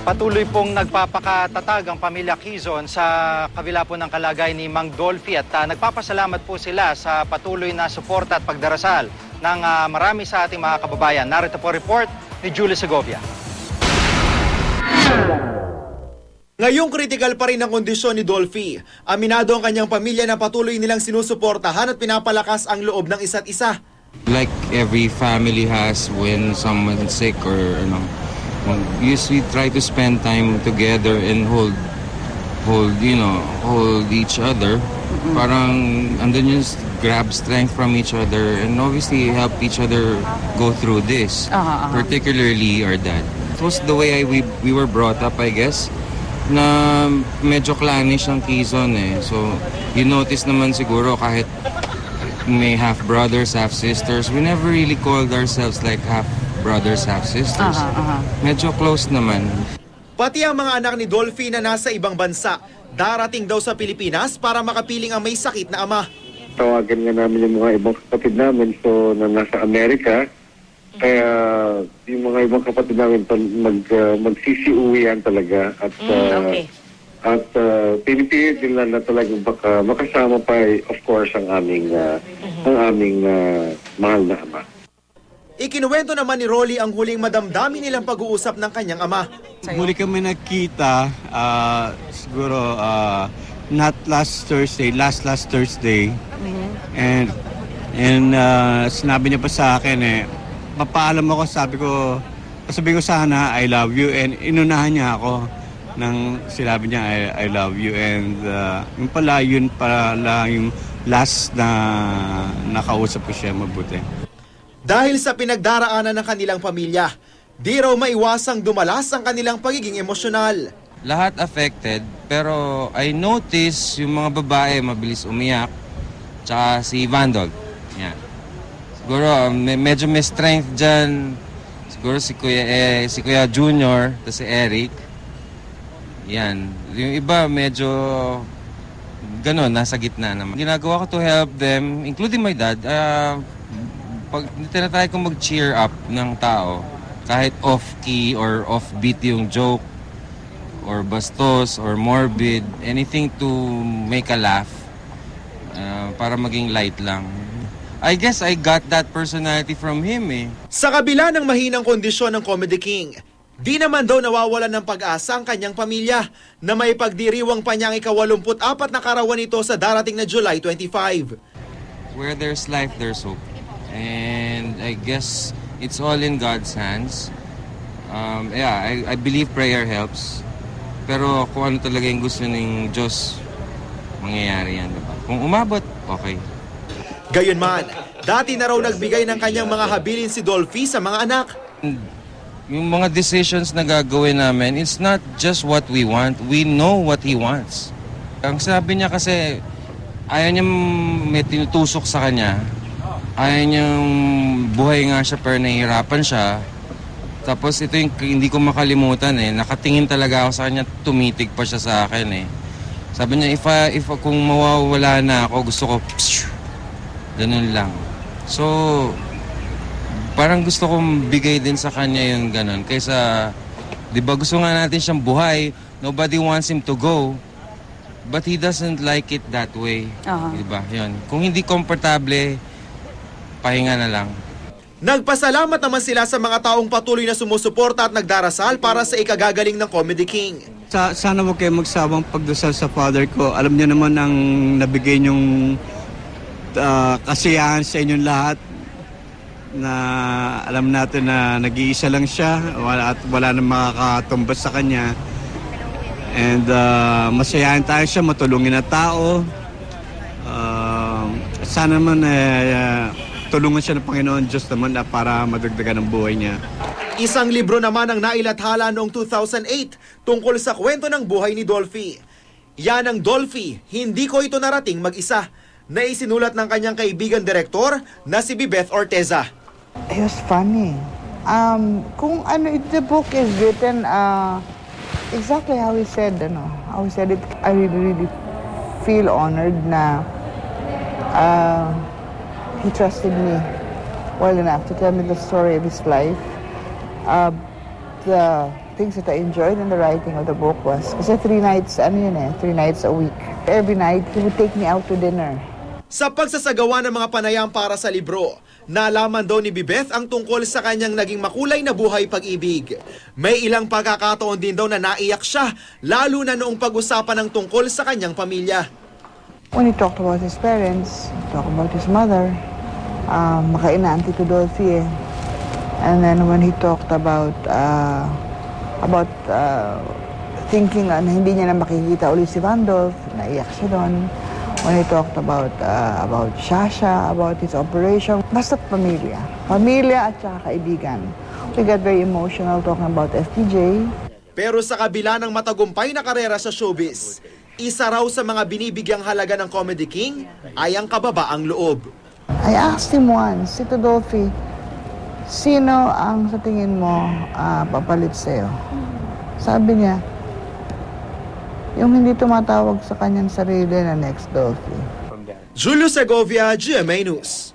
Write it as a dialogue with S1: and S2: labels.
S1: Patuloy pong nagpapakatatag ang pamilya Quezon sa kabila po ng kalagay ni Mang Dolphy at ah, nagpapasalamat po sila sa patuloy na suporta at pagdarasal ng ah, marami sa ating mga kababayan. Narito po report ni Julie Segovia.
S2: Ngayong kritikal pa rin ang kondisyon ni Dolphy. Aminado ang kanyang pamilya na patuloy nilang sinusuportahan at pinapalakas ang loob ng isa't isa.
S3: like every family has when someone's sick or ano we usually try to spend time together and hold hold you know hold each other. Parang andun yung grab strength from each other and obviously help each other go through this particularly our dad. It was the way I, we, we were brought up I guess na medyo clannish ang Quezon eh. So you notice naman siguro kahit may half brothers, half sisters. We never really called ourselves like half brothers, half sisters. Medyo close naman.
S2: Pati ang mga anak ni Dolphy na nasa ibang bansa, darating daw sa Pilipinas para makapiling ang may sakit na ama.
S4: tawagan nga namin yung mga ibang kapatid namin so na nasa Amerika. Kaya yung mga ibang kapatid namin pa- mag, uh, magsisiuwian talaga at uh,
S5: okay.
S4: at uh, pinipilit nila na talagang baka makasama pa eh, of course ang aming uh, ang aming uh, mahal na ama.
S2: Ikinuwento naman ni Rolly ang huling madamdami nilang pag-uusap ng kanyang ama.
S6: Muli kami nagkita, ah, siguro ah, not last Thursday, last last Thursday. And and ah, sinabi niya pa sa akin eh, papaalam ako, sabi ko, sabi ko sana I love you and inunahan niya ako nang sinabi niya I, I love you and ah, yung pala yun pala yung last na nakausap ko siya mabuti.
S2: Dahil sa pinagdaraanan ng kanilang pamilya, di raw maiwasang dumalas ang kanilang pagiging emosyonal.
S3: Lahat affected, pero I notice yung mga babae mabilis umiyak. Tsaka si Vandog. Yan. Siguro um, me- medyo may strength dyan. Siguro si Kuya, eh, si Kuya Junior, tapos si Eric. Yan. Yung iba medyo ganun, nasa gitna naman. Ginagawa ko to help them, including my dad, ah, pag tinatry kong mag-cheer up ng tao, kahit off-key or off-beat yung joke, or bastos, or morbid, anything to make a laugh, ah, para maging light lang. I guess I got that personality from him eh.
S2: Sa kabila ng mahinang kondisyon ng Comedy King, di naman daw nawawalan ng pag-asa ang kanyang pamilya na may pagdiriwang pa niyang ikawalumput-apat na karawan nito sa darating na July 25.
S3: Where there's life, there's hope. And I guess it's all in God's hands. Um, yeah, I, I believe prayer helps. Pero kung ano talaga yung gusto ng Diyos, mangyayari yan, diba? Kung umabot, okay.
S2: Gayunman, dati na raw nagbigay ng kanyang mga habilin si Dolphy sa mga anak.
S3: Yung mga decisions na gagawin namin, it's not just what we want. We know what He wants. Ang sabi niya kasi, ayaw niya may tinutusok sa kanya. Ayaw niyang buhay nga siya pero nahihirapan siya. Tapos ito yung hindi ko makalimutan eh. Nakatingin talaga ako sa kanya, tumitig pa siya sa akin eh. Sabi niya, if, I, if kung mawawala na ako, gusto ko, psh, ganun lang. So, parang gusto kong bigay din sa kanya yung ganun. Kaysa, di ba gusto nga natin siyang buhay, nobody wants him to go. But he doesn't like it that way. Di ba? Yun. Kung hindi komportable, pahinga na lang.
S2: Nagpasalamat naman sila sa mga taong patuloy na sumusuporta at nagdarasal para sa ikagagaling ng Comedy King.
S6: Sa, sana huwag kayo magsawang pagdasal sa father ko. Alam niyo naman ang nabigay niyong ah, kasiyahan sa inyong lahat na alam natin na nag-iisa lang siya wala, at wala nang makakatumbas sa kanya. And ah, masayahan tayo siya, matulungin na tao. Ah, sana naman eh, ah, tulungan siya ng Panginoon Diyos naman na para madagdagan ang buhay niya.
S2: Isang libro naman ang nailathala noong 2008 tungkol sa kwento ng buhay ni Dolphy. Yan ang Dolphy, hindi ko ito narating mag-isa, na isinulat ng kanyang kaibigan direktor na si Bibeth Orteza.
S7: It was funny. Um, kung ano, it- the book is written uh, exactly how he said, ano, how he said it. I really, really feel honored na uh, he trusted me well enough to tell me the story of his life. Uh, the things that I enjoyed in the writing of the book was, kasi three nights, ano yun eh, three nights a week. Every night, he would take me out to dinner.
S2: Sa pagsasagawa ng mga panayam para sa libro, nalaman daw ni Bibeth ang tungkol sa kanyang naging makulay na buhay pag-ibig. May ilang pagkakataon din daw na naiyak siya, lalo na noong pag-usapan ng tungkol sa kanyang pamilya.
S7: When he talked about his parents, talked about his mother, um, makaina-auntie to Dolphy eh. And then when he talked about, uh, about uh, thinking na hindi niya na makikita ulit si Vandolph, naiyak siya doon. When he talked about, uh, about Shasha, about his operation, basta pamilya. Pamilya at saka kaibigan. We got very emotional talking about FPJ.
S2: Pero sa kabila ng matagumpay na karera sa showbiz, isa raw sa mga binibigyang halaga ng Comedy King ay ang kababaang loob.
S7: I asked him once, si Dolphy, sino ang sa tingin mo ah, papalit sa'yo? Sabi niya, yung hindi tumatawag sa kanyang sarili na next Dolphy.
S2: Julio Segovia, GMA News.